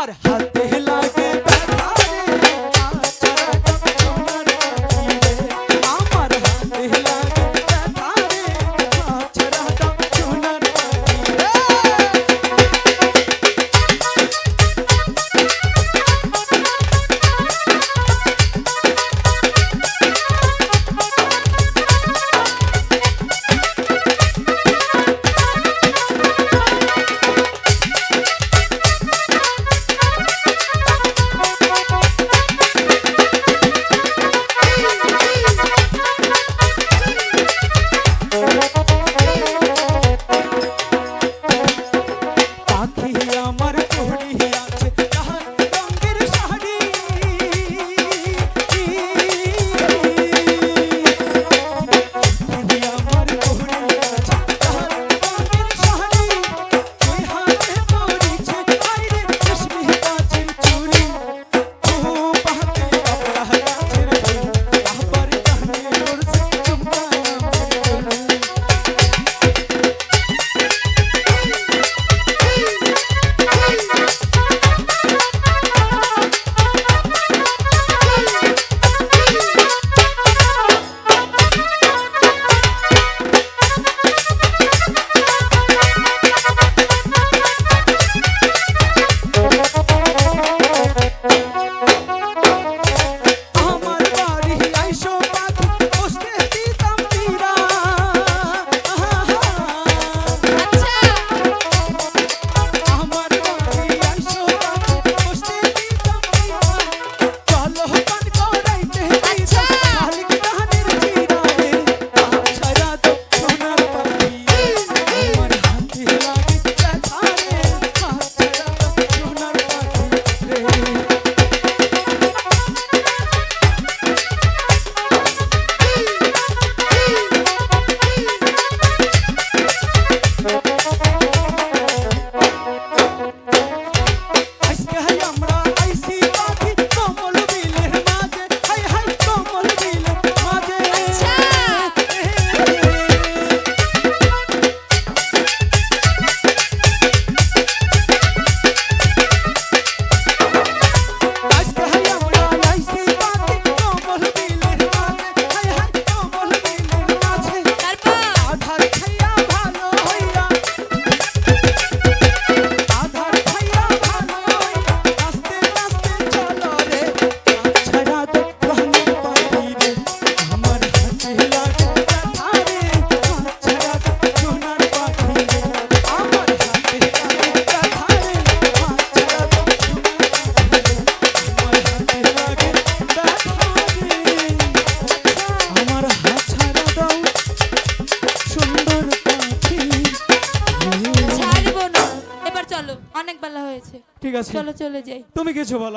God. হয়েছে। ঠিক আছে। চলো চলে যাই। তুমি কিছু বলো